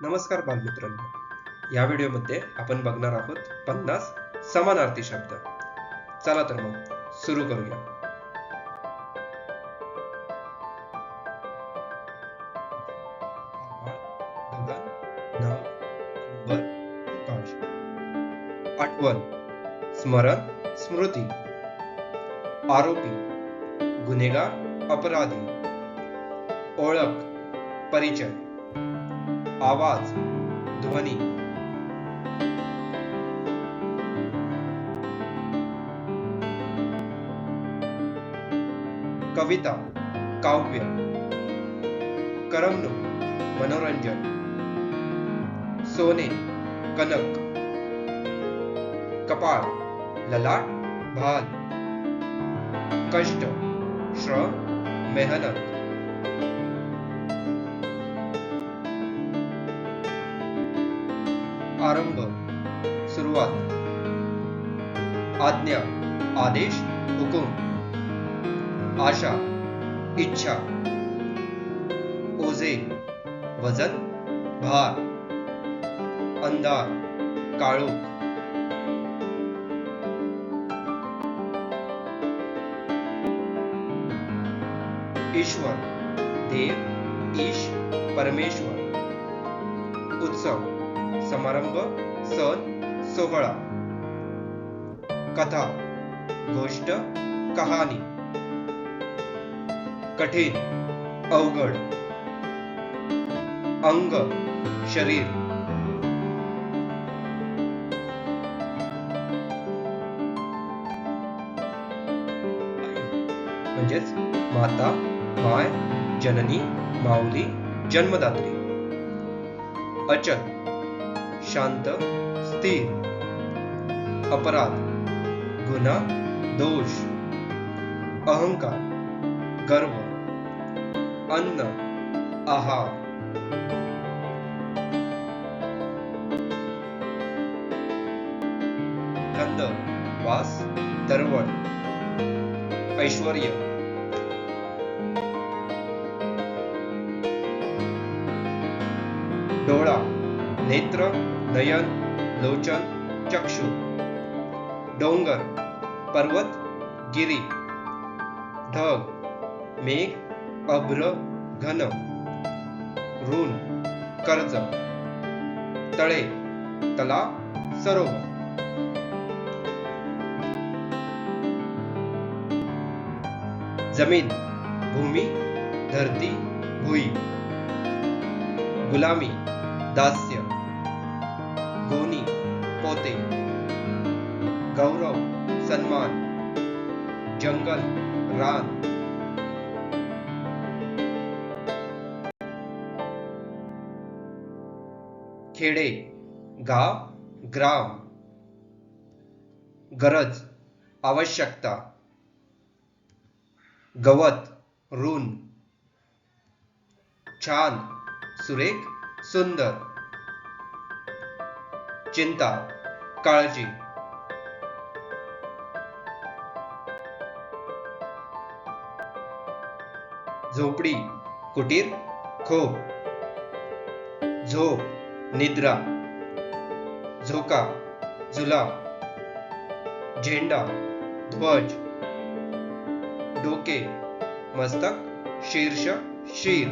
नमस्कार बालमित्रांनो. या व्हिडिओमध्ये आपण बघणार आहोत पन्नास समानार्थी शब्द. चला तर मग सुरू करूया. आठवण स्मरण स्मृती आरोपी गुन्हेगार अपराधी ओळख परिचय. आवाज़ ध्वनि। कविता काव्य। करमणूक मनोरंजन। सोने कनक। कपाळ ललाट भाल कष्ट श्रम मेहनत। आरंभ सुरुवात. आज्ञा आदेश हुकुम. आशा इच्छा. ओझे वजन भार. अंधार काळोख. ईश्वर देव ईश परमेश्वर. उत्सव. समारंभ सण सोहळा. कथा गोष्ट कहाणी. कठीण अवघड. अंग शरीर. म्हणजेच माता माय जननी माऊली जन्मदात्री. अचल शांत स्थिर अपराध गुना दोष अहंकार गर्व अन्न आहार। गंध वास दरवळ ऐश्वर्य। डोळा नेत्र नयन लोचन चक्षु डोंगर पर्वत गिरी ढग मेघ अभ्र घन ऋण कर्ज तळे तला सरोवर. जमीन भूमी धरती भुई. गुलामी दास्य. गोनी पोते। गौरव सन्मान जंगल रान खेडे, गाव, ग्राम। गरज, आवश्यकता। गवत ऋण छान, सुरेख, सुंदर। चिंता काळजी. झोपडी कुटीर खोप. झोप निद्रा. झोका झुला झेंडा ध्वज. डोके मस्तक शीर्ष शीर.